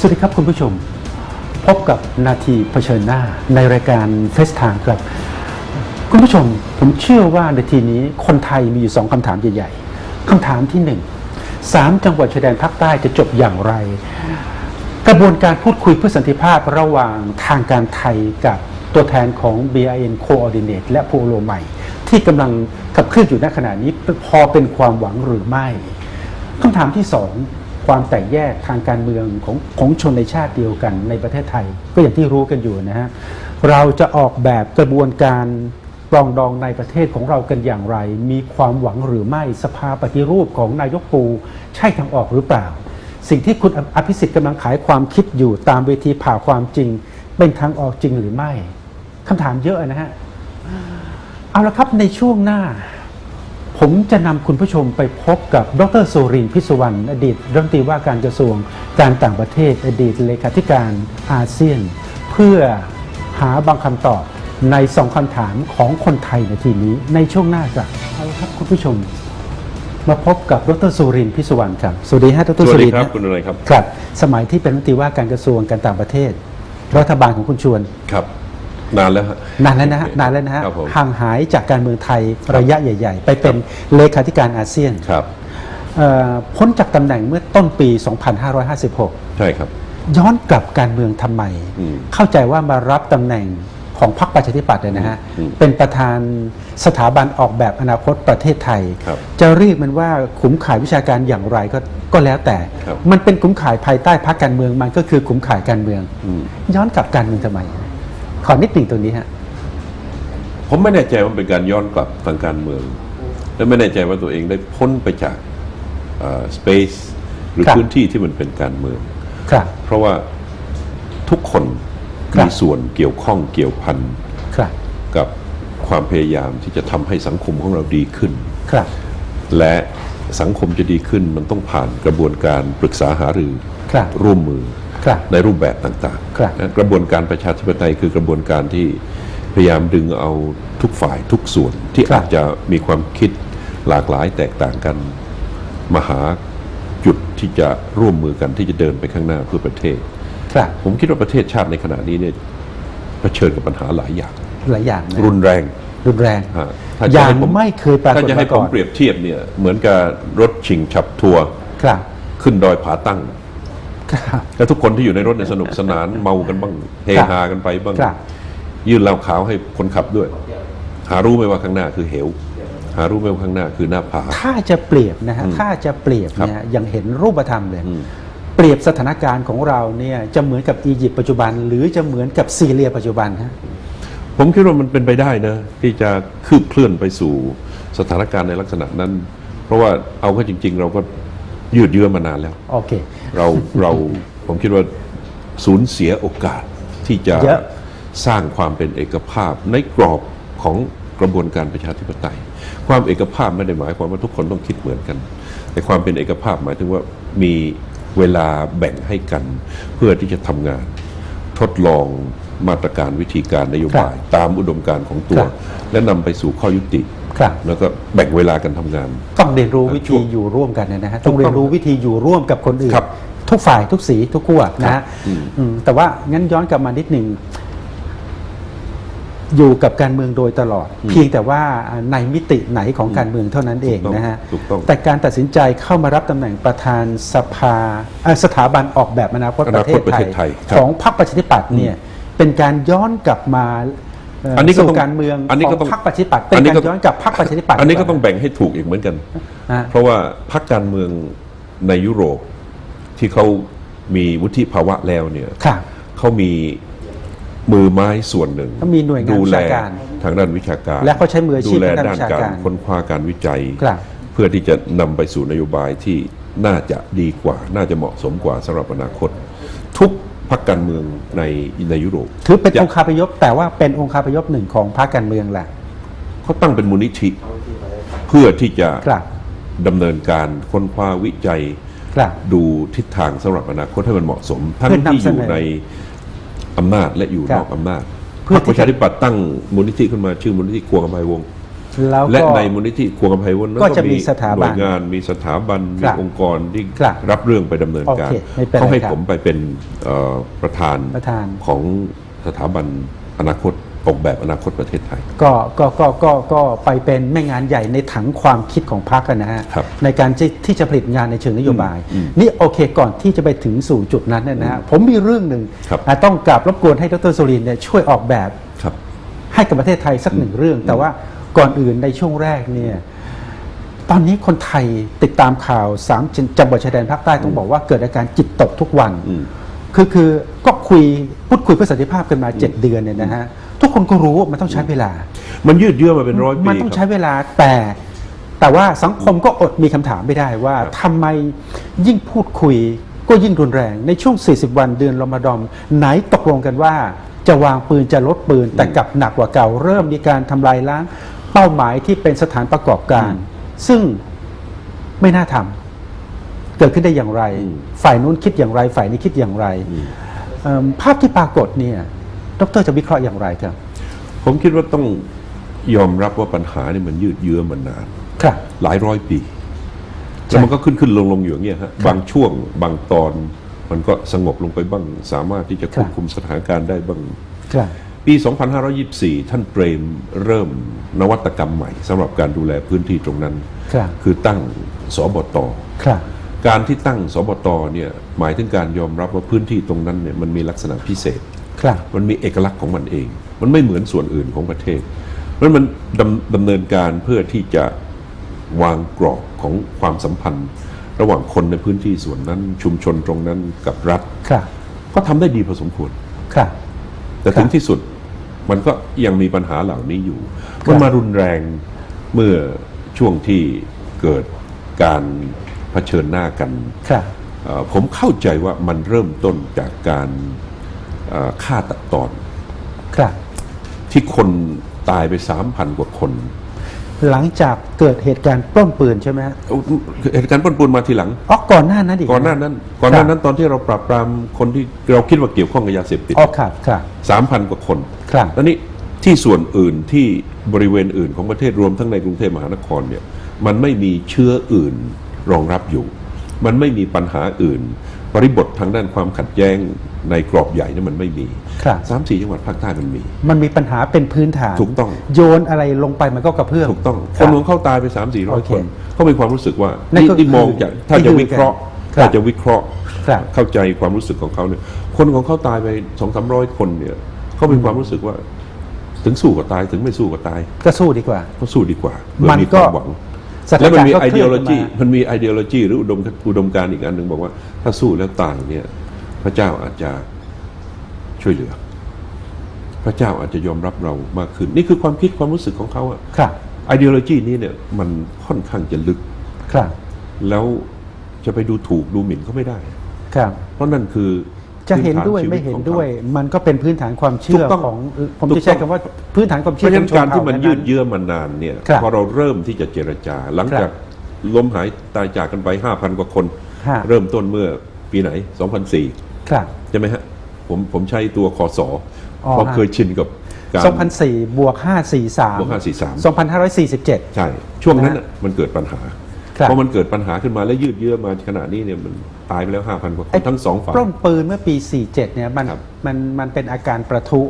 สวัสดีครับคุณผู้ชม พบกับนาทีเผชิญหน้าในรายการเฟสทางครับ คุณผู้ชมผมเชื่อว่านาทีนี้คนไทยมีอยู่สองคำถามใหญ่ๆคำถามที่หนึ่งสามจังหวัดชายแดนภาคใต้จะจบอย่างไร กระบวนการพูดคุยเพื่อสันติภาพระหว่างทางการไทยกับตัวแทนของ BIN Coordinate และโพโลใหม่ ที่กำลังขับเคลื่อนอยู่ณขณะนี้พอเป็นความหวังหรือไม่คำถามที่สอง ความแตกแยกทางการเมืองของของชนในชาติเดียวกันในประเทศไทย ก็อย่างที่รู้กันอยู่นะฮะเราจะออกแบบกระบวนการปรองดองในประเทศของเรากันอย่างไร มีความหวังหรือไม่สภาปฏิรูปของนายกปูใช่ทางออกหรือเปล่า สิ่งที่คุณอภิสิทธิ์กำลังขายความคิดอยู่ตามเวทีผ่าความจริง เป็นทางออกจริงหรือไม่คำถามเยอะนะฮะเอาละครับในช่วงหน้า ผมจะนำคุณผู้ชมไปพบกับดรสุรินทร์พิศวรรณอดีตรัฐมนตรีว่าการกระทรวงการต่างประเทศ อดีตเลขาธิการอาเซียน เพื่อหาบางคำตอบในสองคำถามของคนไทยในทีนี้ในช่วงหน้าครับเอาละครับคุณผู้ชม มาพบกับดรสุรินทร์พิศวรรณครับสวัสดีฮะดรสสุวัสริดีนทครับร์คุณอะไรครับ ครับ สมัยที่เป็นรัฐมนตรีว่าการกระทรวงการต่างประเทศ รัฐบาลของคุณชวน ครับ นานแล้วฮะนานแล้วนะฮะนานแล้วนะฮะครับผมห่างหายจากการเมืองไทยระยะใหญ่ ๆ ไปเป็นเลขาธิการอาเซียนครับ เอ่อพ้นจากตำแหน่งเมื่อต้นปี 2556 ใช่ครับ ย้อนกลับการเมืองทำไม อืมเข้าใจว่ามารับตำแหน่งของพรรคประชาธิปัตย์เนี่ยนะฮะอืมเป็นประธานสถาบันออกแบบอนาคตประเทศไทย ครับจะเรียกมันว่าขุมข่ายวิชาการอย่างไรก็ก็แล้วแต่ ครับ มันเป็นขุมข่ายภายใต้พรรคการเมืองมันก็คือขุมข่ายการเมือง อืมย้อนกลับการเมืองทำไม ขอนิดหนึ่งตรงนี้ฮะผมไม่แน่ใจว่าเป็นการย้อนกลับทางการเมือง และไม่แน่ใจว่าตัวเองได้พ้นไปจากสเปซหรือครับพื้นที่ที่มันเป็นการเมืองครับเพราะว่าทุกคนครับมีส่วนเกี่ยวข้องเกี่ยวพันครับกับความพยายามที่จะทำให้สังคมของเราดีขึ้นครับและสังคมจะดีขึ้นมันต้องผ่านกระบวนการปรึกษาหารือครับร่วมมือครับ ในรูปแบบต่างครับๆนะกระบวนการประชาธิปไตยคือกระบวนการที่พยายามดึงเอาทุกฝ่ายทุกส่วนที่ครับอาจจะมีความคิดหลากหลายแตกต่างกันมาหาจุดที่จะร่วมมือกันที่จะเดินไปข้างหน้าเพื่อประเทศครับผมคิดว่าประเทศชาติในขณะนี้เนี่ยเผชิญกับปัญหาหลายอย่างหลายอย่างนะรุนแรง รุนแรงฮะถ้าอจะย่างให้ผมไม่เคยปรากถ้าฏจะให้มาผก่มอนเปรียบเทียบเนี่ยเหมือนกับรถชิงฉับทัวร์ครับขึ้นดอยผาตั้งครับ แล้วทุกคนที่อยู่ในรถเนี่ยสนุกสนานเมากันบ้างเฮฮากันไปบ้าง ครับ ยื่นเหล้าขาวให้คนขับด้วย หารู้ไหมว่าข้างหน้าคือเหว หารู้ไหมว่าข้างหน้าคือหน้าผา ถ้าจะเปรียบนะฮะอืมถ้าจะเปรียบครับ เนี่ยอย่างเห็นรูปธรรมเลย อืม เปรียบสถานการณ์ของเราเนี่ยจะเหมือนกับอียิปต์ปัจจุบัน หรือจะเหมือนกับซีเรียปัจจุบันฮะ ผมคิดว่ามันเป็นไปได้นะ ที่จะคืบเคลื่อนไปสู่สถานการณ์ในลักษณะนั้น เพราะว่าเอาเข้าจริง ๆ เราก็ ยืดเยื้อมานานแล้ว โอเค เราเราผมคิดว่าสูญเสียโอกาสที่จะเยอะ สร้างความเป็นเอกภาพในกรอบของกระบวนการประชาธิปไตย ความเอกภาพไม่ได้หมายความว่าทุกคนต้องคิดเหมือนกัน แต่ความเป็นเอกภาพหมายถึงว่ามีเวลาแบ่งให้กัน เพื่อที่จะทำงาน ทดลองมาตรการวิธีการนโยบาย ตามอุดมการณ์ของตัว ครับ และนำไปสู่ข้อยุติ ครับ แล้วก็แบ่งเวลากันทำงาน ต้องเรียนรู้วิช่ธีวงอยู่ร่วมกันนะฮะถูต้องกต้องเรียนรู้วิธีอยู่ร่วมกับคนอื่นครับทุกฝ่ายทุกสีทุกขั้วนะฮะอืมอืมแต่ว่างั้นย้อนกลับมานิดหนึ่งอยู่กับการเมืองโดยตลอด เพียงแต่ว่าในมิติไหนของการเมืองเท่านั้นเองถูกต้องนะฮะถูกต้องแต่การตัดสินใจเข้ามารับตำแหน่งประธานสภาเอ่อสถาบันออกแบบอนาคตอปนาระเทคตศประไทเทยศไทยครับของพรรคประชาธิปัตย์เนี่ยเป็นการย้อนกลับมาเอ่ออนนี้ก็สู่ต้องการเมืองอันนี้ขก็องต้องพรรคประชาธิปัตย์เป็นอันนี้การก็ย้อนกลับพรรคประชาธิปัตย์อันนี้ก็ต้องแบ่งให้ถูกอีกเหมือนกันฮะเพราะว่าพรรคการเมืองในยุโรปที่เขามีวุฒิภาวะแล้วเนี่ยครับเขามีมือไม้ส่วนหนึ่งเขามีหน่วยงานดูแลวิชาการทางด้านวิชาการ และเขาใช้มืออาชีพดูแลทางด้าด้านนวิชาการการค้นคว้าการวิจัยครับเพื่อที่จะนำไปสู่นโยบายที่น่าจะดีกว่า น่าจะเหมาะสมกว่าสำหรับอนาคต ทุก พรรคการเมืองในในยุโรปถือเป็นจะองค์คาพยพแต่ว่าเป็นองค์คาพยพหนึ่งของพรรคการเมืองแหละเขาตั้งเป็นมูลนิธิเพื่อที่จะครับดำเนินการค้นคว้าวิจัยครับดูทิศทางสำหรับอนาคตให้มันเหมาะสมทั้งเพื่อนำที่อยู่เสนอในอำนาจและอยู่ครันบอกอำนาจเพื่พรอรคที่ประชาธิปัตย์ตั้งมูลนิธิขึ้นมาชื่อมูลนิธิครัวกำไพวงศ์ แล้วก็และในมูลนิธิครัวกำไพวันนั้นก็จะมีสถาบันหน่วยงานมีสถาบันคมีรับองค์กรที่ครับรับเรื่องไปดำเนินการโอเคไม่เป็นไรเขาให้ครับผมไปเป็นเอ่อประธานประธาน ของสถาบันอนาคตออกแบบอนาคตประเทศไทย ก็ก็ก็ก็ก็ไปเป็นแม่งานใหญ่ในถังความคิดของพรรคอะนะฮะครับในการที่ที่จะผลิตงานในเชิงนโยบายอืมนี่โอเคก่อนที่จะไปถึงสู่จุดนั้นเนยนะฮะผมมีเรื่องหนึ่งครับอะต้องกราบรบกวนให้ดรสุรินทร์เนี่ยช่วยออกแบบ ครับ ให้กับประเทศไทยสักหนึ่งเรื่อง แต่ว่า ก่อนอื่นในช่วงแรกเนี่ยตอนนี้คนไทยติดตามข่าวสามจังหวัดชายแดนภาคใต้ต้องบอกว่าเกิดอาการจิตตกทุกวันอืมคือคือก็คุยพูดคุยเพื่อสันติภาพกันมาเจ็ดเดือนเนี่ยนะฮะทุกคนก็รู้ว่ามันต้องใช้เวลา มันยืดเยื้อมาเป็นร้อยปีมันต้องคใช้รับเวลาแต่ แต่ว่าสังคมก็อดมีคำถามไม่ได้ว่าครับทำไมยิ่งพูดคุยก็ยิ่งรุนแรง ในช่วง 40 วันเดือนรอมฎอมไหนตกลงกันว่าจะวางปืนจะลดปืนแต่กลับหนักกว่าเก่า เริ่มมีการทำลายล้าง เป้าหมายที่เป็นสถานประกอบการ ซึ่งไม่น่าทำเกิดขึ้นได้อย่างไรอืมฝ่ายนู้นคิดอย่างไร ฝ่ายนี้คิดอย่างไรอืมเอิ่มภาพที่ปรากฏเนี่ยดรจะวิเคราะห์อย่างไรครับ ผมคิดว่าต้องยอมรับว่าปัญหานี่มันยืดเยื้อมานานครับหลายร้อยปีใช่แล้วมันก็ขึ้นขึ้นลงลงอยู่อย่างเงี้ยฮะบางช่วงบางตอนมันก็สงบลงไปบ้าง สามารถที่จะควบคุมสถานการณ์ได้บ้างครับ ปี 2524 ท่านเปรมเริ่มนวัตกรรมใหม่สำหรับการดูแลพื้นที่ตรงนั้น ครับคือตั้งสบต ครับ การที่ตั้งสบตเนี่ยหมายถึงการยอมรับว่าพื้นที่ตรงนั้นเนี่ยมันมีลักษณะพิเศษ ครับ มันมีเอกลักษณ์ของมันเอง มันไม่เหมือนส่วนอื่นของประเทศเพราะฉะนั้นมันดำดำเนินการเพื่อที่จะวางกรอบของความสัมพันธ์ ระหว่างคนในพื้นที่ส่วนนั้น ชุมชนตรงนั้นกับรัฐ ครับ ก็ทำได้ดีพอสมควร ครับ แต่ถึงที่สุด มันก็ยังมีปัญหาเหล่านี้อยู่มันมารุนแรงเมื่อช่วงที่เกิดการเผชิญหน้ากันครับเอ่อผมเข้าใจว่ามันเริ่มต้นจากการเอ่อฆ่าตัดตอนครับที่คนตายไปสามพันกว่าคน หลังจากเกิดเหตุการณ์ปล้นปืนใช่ไหมฮะเอาเหตุการณ์ปล้นปืนมาทีหลัง อ๋อก่อนหน้านั้นอีกก่อนหน้านั้น ก่อนหน้านั้นตอนที่เราปราบปรามคนที่เราคิดว่าเกี่ยวข้องกับยาเสพติดอ๋อครับครับสามพันกว่าคนครับ แล้วนี่ที่ส่วนอื่นที่บริเวณอื่นของประเทศรวมทั้งในกรุงเทพมหานครเนี่ยมันไม่มีเชื้ออื่นรองรับอยู่ มันไม่มีปัญหาอื่น บริบททางด้านความขัดแย้งในกรอบใหญ่เนี่ยมันไม่มีครับสามสี่จังหวัดภาคใต้มันมี มันมีปัญหาเป็นพื้นฐาน ถูกต้อง โยนอะไรลงไปมันก็กระเพื่อมถูกต้องคครันบของเขาตายไปสามสี่ร้อโอยเคคนเขามีความรู้สึกว่านั่นนี่ก็ที่มองคือจากถ้าที่จะดูวิเคราะห์กันถ้าจะวิเคราะห์ครับเข้าใจความรู้สึกของเขาเนี่ย คนของเขาตายไปสองสามร้อยคนเนี่ยเขามีความรู้สึกว่า ถึงสู้ก็ตายถึงไม่สู้ก็ตาย ก็สู้ดีกว่า ก็สู้ดีกว่าเพื่อมันมีคก็ วามหวังสถาแล้วนมันการมีณ์ก็ไอเคเดีลื่ยอนโลลงจีมามันมีไอเดียโลจีหรืออุดมอุดมการณ์อีกอันหนึ่งบอกว่า ถ้าสู้แล้วตายเนี่ย พระเจ้าอาจจะช่วยเหลือ พระเจ้าอาจจะยอมรับเรามากขึ้น นี่คือความคิดความรู้สึกของเขาอะครับไอเดียโลจีนี้เนี่ยมันค่อนข้างจะลึกครับ แล้วจะไปดูถูกดูหมิ่นเขาไม่ได้ ครับ เพราะนั่นคือ จะเห็นพื้ฐาด้วยชีตไม่เห็นของขาด้วย มันก็เป็นพื้นฐานความเชื่อถูกต้องของผมถูจะกใช้ต้องคำว่าพื้นฐานความเพเชื่อราะฉะนั้นของชการที่มันเผ่ายืดเยื้อมานานเนี่ยครับพอเราเริ่มที่จะเจรจา หลังครับจากล้มหายตายจากกันไป 5,000 กว่าคนฮะเริ่มต้นเมื่อปีไหน 2004ครับใช่ไหมฮะผมผมใช้ตัวคอสออ๋อเพราะฮะเคยชินกับการ2004บวก543บวก543 2547 ใช่ ช่วงนั้นนะน่ะมันเกิดปัญหา ครับพอมันเกิดปัญหาขึ้นมาแล้วยืดเยื้อมาขนาดนี้เนี่ยมันตายไปแล้ว 5,000กว่าคไอ้นทั้งสองฝ่ายปล้นปืนเมื่อปี 47เนี่ยมันครับมันมันเป็นอาการประทุ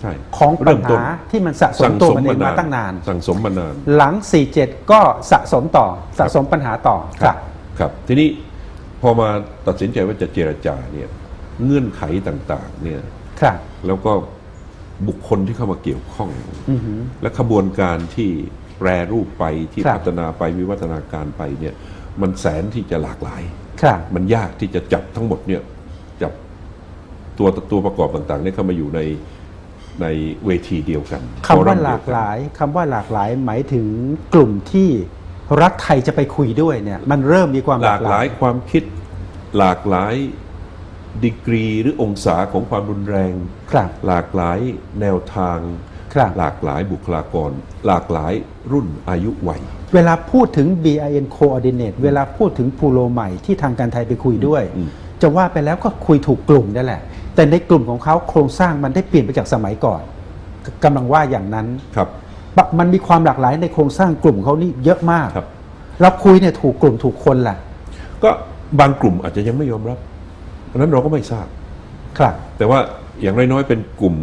ใช่ของปัญเริ่มต้นหาที่มันสะสมตัวมันเองมาตั้งนาน สั่งสมมานาน หลัง 47 ก็สะสมต่อสะสมปัญหาต่อครับครับ ทีนี้พอมาตัดสินใจว่าจะเจรจาเนี่ยเงื่อนไขต่างๆเนี่ยครับแล้วก็บุคคลที่เข้ามาเกี่ยวข้องอือหือและขบวนการที่ แปรรูปไปที่ครับพัฒนาไปวิวัฒนาการไปเนี่ยมันแสนที่จะหลากหลาย ครับ มันยากที่จะจับทั้งหมดเนี่ยจับตัวตัวประกอบต่างๆเนี่ยเข้ามาอยู่ในในเวทีเดียวกันคำว่าฟอรัมหเดีลายกวนหลายคำว่าหลากหลายหมายถึงกลุ่มที่รัฐไทยจะไปคุยด้วยเนี่ย มันเริ่มมีความหลากหลายความคิดหลากหลายดีกรีหรือองศาของความรุนแรง ครับ หลากหลายแนวทาง ครับ หลากหลายบุคลากร หลากหลายรุ่นอายุวัย เวลาพูดถึง BIN Coordinate เวลาพูดถึงพูโลใหม่ที่ทางการไทยไปคุยด้วย อืม จะว่าไปแล้วก็คุยถูกกลุ่มนั่นแหละ แต่ในกลุ่มของเขาโครงสร้างมันได้เปลี่ยนไปจากสมัยก่อนกำลังว่าอย่างนั้นครับ ปะมันมีความหลากหลายในโครงสร้างกลุ่มเขานี่เยอะมากครับ เราคุยเนี่ยถูกกลุ่มถูกคนล่ะก็บางกลุ่มอาจจะยังไม่ยอมรับอันนั้นเราก็ไม่ทราบ ครับ แต่ว่าอย่างน้อยๆเป็นกลุ่ม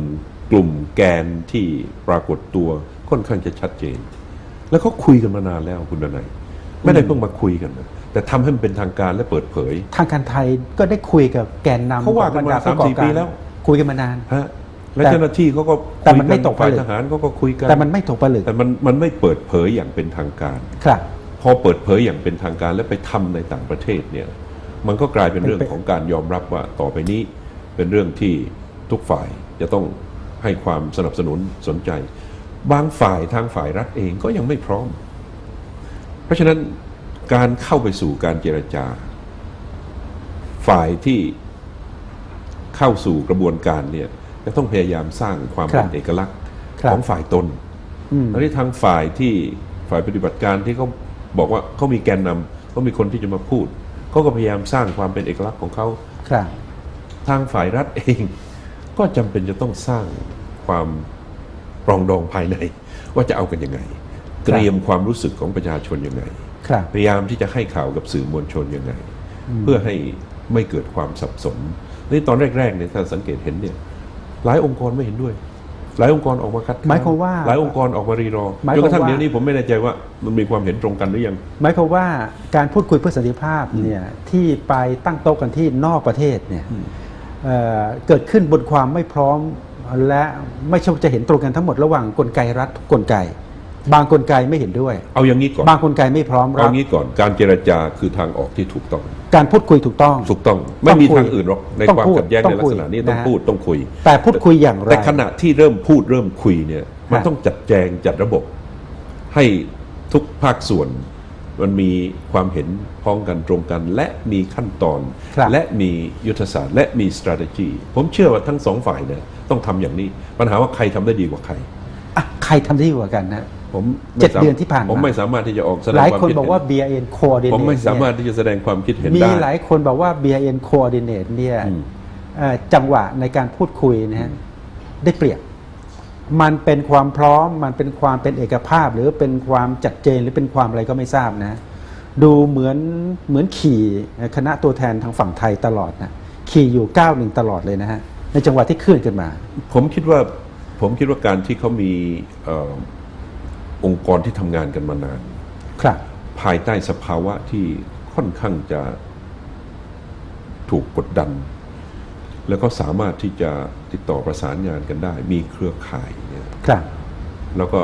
กลุ่มแกนที่ปรากฏตัวค่อนข้างจะชัดเจน แล้วเขาคุยกันมานานแล้วคุณดนัยไม่ได้เพิ่งมาคุยกันนะแต่ทำให้มันเป็นทางการและเปิดเผย ทางการไทยก็ได้คุยกับแกนนำเขาว่ากันมาของบรรดผู้สามสี่ก่อการปีแล้ว คุยกันมานานฮะและแต่เจ้าหน้าที่เขาก็แต่มันคุยไม่ตกผลึกฝ่ายทหารเขาก็คุยกันแต่มันไม่ถูกผลึกแต่มันมันไม่เปิดเผยอย่างเป็นทางการ ครับ พอเปิดเผยอย่างเป็นทางการและไปทำในต่างประเทศเนี่ย มันก็กลายเป็นเรื่องเป็นของการยอมรับว่าต่อไปนี้เป็นเรื่องที่ทุกฝ่ายจะต้อง ให้ความสนับสนุนสนใจ บางฝ่ายทางฝ่ายรัฐเองก็ยังไม่พร้อม เพราะฉะนั้นการเข้าไปสู่การเจรจา ฝ่ายที่เข้าสู่กระบวนการเนี่ยจะต้องพยายามสร้างความเป็นครับเอกลักษณ์ครับของฝ่ายตนอืมอันนี้ทางฝ่ายที่ฝ่ายปฏิบัติการที่เขาบอกว่าเขามีแกนนำเขามีคนที่จะมาพูดเขาก็พยายามสร้างความเป็นเอกลักษณ์ของเขาครับทางฝ่ายรัฐเอง ก็จำเป็นจะต้องสร้างความปรองดองภายใน ว่าจะเอากันยังไง เตรียมความรู้สึกของประชาชนยังไงครับพยายามที่จะให้ข่าวกับสื่อมวลชนยังไง เพื่อให้ไม่เกิดความสับสนนี่ตอนแรกๆเนี่ยถ้าสังเกตเห็นเนี่ยหลายองค์กรไม่เห็นด้วย หลายองค์กรออกมาคัดค้นหมายความว่าหลายองค์กรออกมารีรอหมายจความนกระทั่งว่าเดี๋ยวนี้ผมไม่แน่ใจว่ามันมีความเห็นตรงกันหรือยัง หมายความว่าการพูดคุยเพื่อสันติภาพเนี่ยที่ไปตั้งโต๊ะกันที่นอกประเทศเนี่ย เอ่อเกิดขึ้นบนความไม่พร้อมและไม่ใช่ว่าจะเห็นตรงกันทั้งหมดระหว่างกลไกรัฐทุกกลไก บางกลไกไม่เห็นด้วย เอาอย่างนี้ก่อนบางกลไกไม่พร้อมรัเอาบงี้ก่อนการเจรจาคือทางออกที่ถูกต้อง การพูดคุยถูกต้องถูกต้อง ไม่มีต้องคุยทางอื่นหรอกในต้องความพูดขัดแย้งต้อในงลัคุกยษณะนี้นะต้องฮะพูดต้องคุย แต่พูดคุยอย่างไรแต่ขณะที่เริ่มพูดเริ่มคุยเนี่ยมันฮะต้องจัดแจงจัดระบบให้ทุกภาคส่วน มันมีความเห็นพ้องกันตรงกัน และมีขั้นตอนครับและมียุทธศาสตร์ และมี strategy ผมเชื่อว่าทั้งสองฝ่ายเนี่ยต้องทำอย่างนี้ ปัญหาว่าใครทำได้ดีกว่าใครอะใครทำได้ดีกว่ากันนะผมไม่เจ็ดสาเดือนที่ผ่านมาผมไม่สามารถที่จะออกแสดงหลายความคนคิดบอกเห็นว่า BIN coordinate ผมไม่สามารถเนี่ยที่จะแสดงความคิดเห็นมีได้หลายคนบอกว่า BIN coordinate เนี่ยอืมเอ่อจังหวะในการพูดคุยนะฮะได้เปรียบ มันเป็นความพร้อม มันเป็นความเป็นเอกภาพ หรือเป็นความจัดเจนหรือเป็นความอะไรก็ไม่ทราบนะ ดูเหมือนเหมือนขี่คณะตัวแทนทางฝั่งไทยตลอดนะขี่อยู่ก้าวหนึ่งตลอดเลยนะฮะในจังหวะที่เคลื่อนขึ้นมา ผมคิดว่าผมคิดว่าการที่เขามีเออองค์กรที่ทำงานกันมานาน ครับ ภายใต้สภาวะที่ค่อนข้างจะถูกกดดัน แล้วก็สามารถที่จะ ติดต่อประสานงานกันได้ มีเครือข่ายเนี่ยครับ แล้วก็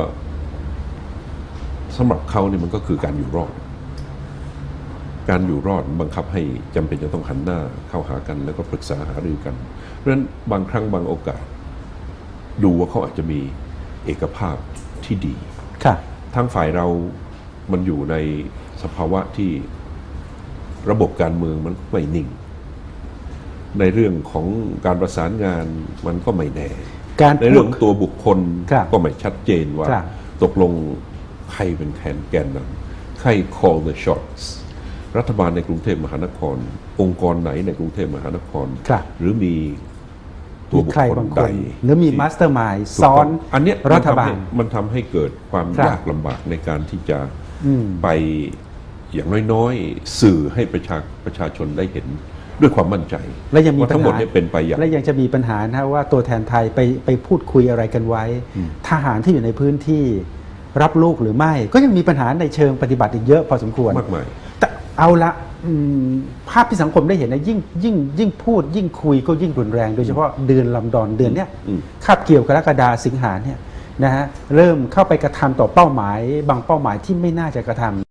สำหรับเขาเนี่ยมันก็คือการอยู่รอด การอยู่รอดบังคับให้จำเป็นจะต้องหันหน้าเข้าหากัน แล้วก็ปรึกษาหารือกัน เพราะฉะนั้นบางครั้งบางโอกาส ดูว่าเขาอาจจะมีเอกภาพที่ดี ครับทางฝ่ายเรามันอยู่ในสภาวะที่ระบบการเมืองมันไม่นิ่ง ในเรื่องของการประสานงานมันก็ไม่แน่การในพูเรื่ดองของตัวบุคคลครับก็ไม่ชัดเจนว่าครับตกลงใครเป็นแขนแกนนำใคร call the shots รัฐบาลในกรุงเทพมหานคร องค์กรไหนในกรุงเทพมหานครครับหรือมีตัวมีบุคใครคลบางคใดนหรือมีที่มาสเตอร์มายถูกซ้อนต้งอันเนี้ยรัฐบาลมันทำให้เกิดความครับยากลำบากในการที่จะอืมไปอย่างน้อยๆ สื่อให้ประชาประชาชนได้เห็น ด้วยความมั่นใจและยังมีว่าปัญทั้งหมดหาเนี่ยเป็นไปอย่างและยังจะมีปัญหานะว่าตัวแทนไทยไปไปพูดคุยอะไรกันไว้ ทหารที่อยู่ในพื้นที่รับลูกหรือไม่ ก็ยังมีปัญหาในเชิงปฏิบัติอีกเยอะพอสมควรมากมายแต่เอาละอืมภาพที่สังคมได้เห็นนะยิ่งยิ่งยิ่งพูดยิ่งคุยก็ยิ่งรุนแรง โดยเฉพาะเดือนลำดอนเดือนเนี้ยอืมคาบเกี่ยวกรกฎาสิงหาเนี่ยนะฮะเริ่มเข้าไปกระทำต่อเป้าหมาย บางเป้าหมายที่ไม่น่าจะกระทำ